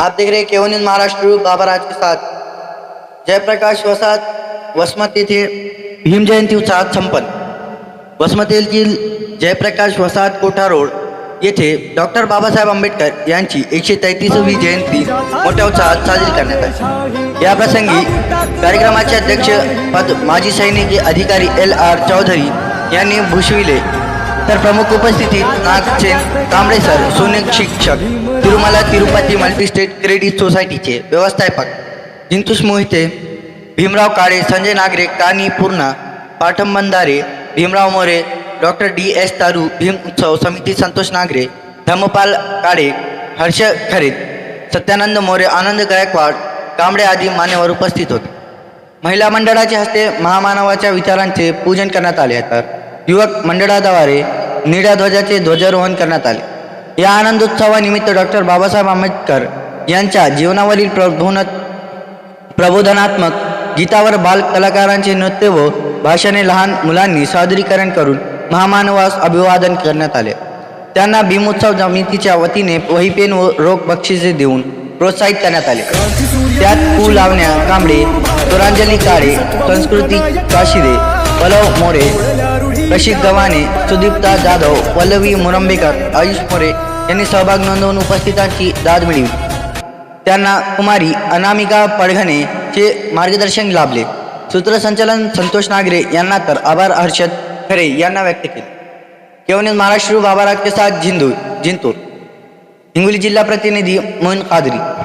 आप देख रहे केवन महाराष्ट्र बाबा राज के साथ जयप्रकाश वसाहत वसमती थे भीम जयंती उत्साहात संपन्न। वसमत जयप्रकाश वसाहत कोठा रोड येथे डॉक्टर बाबासाहेब आंबेडकर यांची एकशे तैतीसवी जयंती मोठ्या उत्साहात साजरी करण्यात आली. या प्रसंगी कार्यक्रमाचे अध्यक्ष पद माजी सैनिकी अधिकारी एल आर चौधरी यांनी भूषविले. तर प्रमुख उपस्थितीत नागचेन कांबळे सर सोने शिक्षक तिरुमला तिरुपती मल्टीस्टेट क्रेडिट सोसायटीचे व्यवस्थापक जिंतुष मोहिते भीमराव काळे संजय नागरे कानी पूर्णा पाठम बंधारे Bhimrao More doctor D S Taru Bhim उत्सव समिती संतोष नागरे धम्मपाल काळे हर्ष खरेद सत्यानंद मोरे आनंद गायकवाड कांबळे आदी मान्यवर उपस्थित होते. महिला मंडळाच्या हस्ते महामानवाच्या विचारांचे पूजन करण्यात आले तर युवक मंडळाद्वारे निळ्या ध्वजाचे ध्वजारोहण करण्यात आले. या आनंदोत्सवानिमित्त डॉक्टर बाबासाहेब आंबेडकर यांच्या जीवनावरील प्रबोधन प्रबोधनात्मक गीतावर बाल कलाकारांचे नृत्य व भाषणे लहान मुलांनी सादरीकरण करून महामानवास अभिवादन करण्यात आले. त्यांना भीमोत्सव समितीच्या वतीने वहीपेन व रोख बक्षिसे देऊन प्रोत्साहित करण्यात आले. त्यात पू लावण्या कांबळे सुरांजली काळे संस्कृती काशिदे पलव मोरे कशी गव्हाणे सुदीप्ता जाधव पल्लवी मुरंबेकर आयुष मोरे यांनी सहभाग नोंदवून उपस्थितांची दाद मिळवली. त्यांना कुमारी अनामिका पडघणे चे मार्गदर्शन लाभले. सूत्रसंचालन संतोष नागरे यांना तर आभार हर्षद खरे यांना व्यक्त केले. केवने महाराष्ट्र बाबाराज के साथ जिंतूर. हिंगोली जिल्हा प्रतिनिधी मोहन कादरी